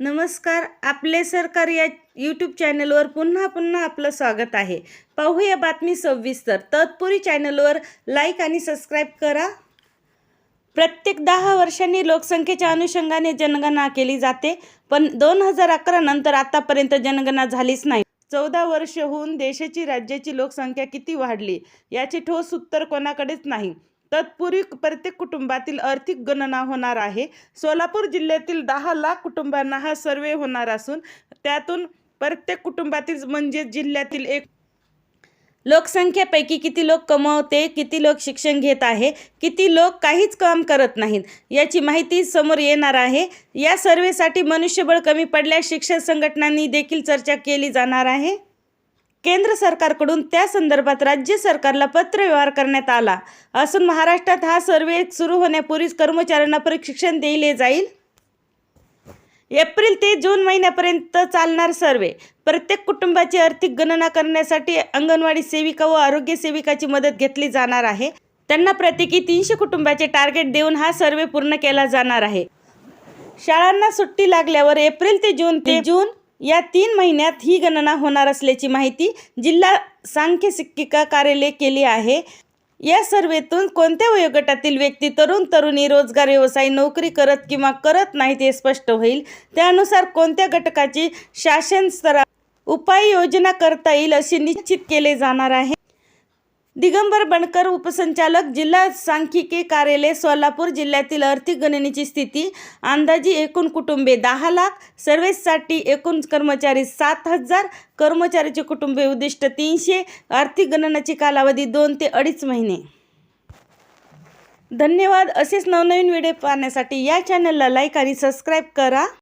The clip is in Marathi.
नमस्कार आपले सरकार या यूट्यूब चॅनलवर पुन्हा पुन्हा आपलं स्वागत आहे. पाहूया बातमी सविस्तर. तत्पुरी चॅनलवर लाईक आणि सबस्क्राईब करा. प्रत्येक दहा वर्षांनी लोकसंख्येच्या अनुषंगाने जनगणना केली जाते पण दोन हजार अकरा नंतर आतापर्यंत जनगणना झालीच नाही. चौदा वर्ष होऊन देशाची राज्याची लोकसंख्या किती वाढली याचे ठोस उत्तर कोणाकडेच नाही. तत्पूर्वी प्रत्येक कुटुंबातील आर्थिक गणना होणार आहे. सोलापूर जिल्ह्यातील दहा लाख कुटुंबांना हा सर्वे होणार असून त्यातून प्रत्येक कुटुंबातील म्हणजे जिल्ह्यातील एक लोकसंख्येपैकी किती लोक कमवते किती लोक शिक्षण घेत आहे किती लोक काहीच काम करत नाहीत याची माहिती समोर येणार आहे. या सर्वेसाठी मनुष्यबळ कमी पडल्यास शिक्षण संघटनांनी देखील चर्चा केली जाणार आहे. केंद्र सरकारकडून त्या संदर्भात राज्य सरकारला पत्रव्यवहार करण्यात आला. असून महाराष्ट्रात हा सर्वे सुरू होण्यापूर्वीच कर्मचाऱ्यांना प्रशिक्षण दिले जाईल. एप्रिल ते जून महिन्यापर्यंत चालणार सर्वे. प्रत्येक कुटुंबाची आर्थिक गणना करण्यासाठी अंगणवाडी सेविका व आरोग्य सेविकाची मदत घेतली जाणार आहे. त्यांना प्रत्येकी तीनशे कुटुंबाचे टार्गेट देऊन हा सर्वे पूर्ण केला जाणार आहे. शाळांना सुट्टी लागल्यावर एप्रिल ते जून ते जून या तीन महिन्यात ही गणना होणार असल्याची माहिती जिल्हा सांख्य शिक्षिका कार्यालय केली आहे. या सर्वेतून कोणत्या वयोगटातील व्यक्ती तरुण तरुणी रोजगार व्यवसाय नोकरी करत किंवा करत नाहीत हे स्पष्ट होईल? त्यानुसार कोणत्या घटकाची शासन स्तरा उपाययोजना करता येईल असे निश्चित केले जाणार आहे? दिगंबर बनकर उपसंचालक जिल्हा सांख्यिकी कार्यालय सोलापूर जिल्ह्यातील आर्थिक गणनेची स्थिती अंदाजी एकूण कुटुंबे दहा लाख सर्व्हिससाठी एकूण कर्मचारी सात हजार कर्मचाऱ्याचे कुटुंबे उद्दिष्ट तीनशे आर्थिक गणनाची कालावधी दोन ते अडीच महिने. धन्यवाद असेच नवनवीन व्हिडिओ पाहण्यासाठी या चॅनलला लाईक आणि सबस्क्राईब करा.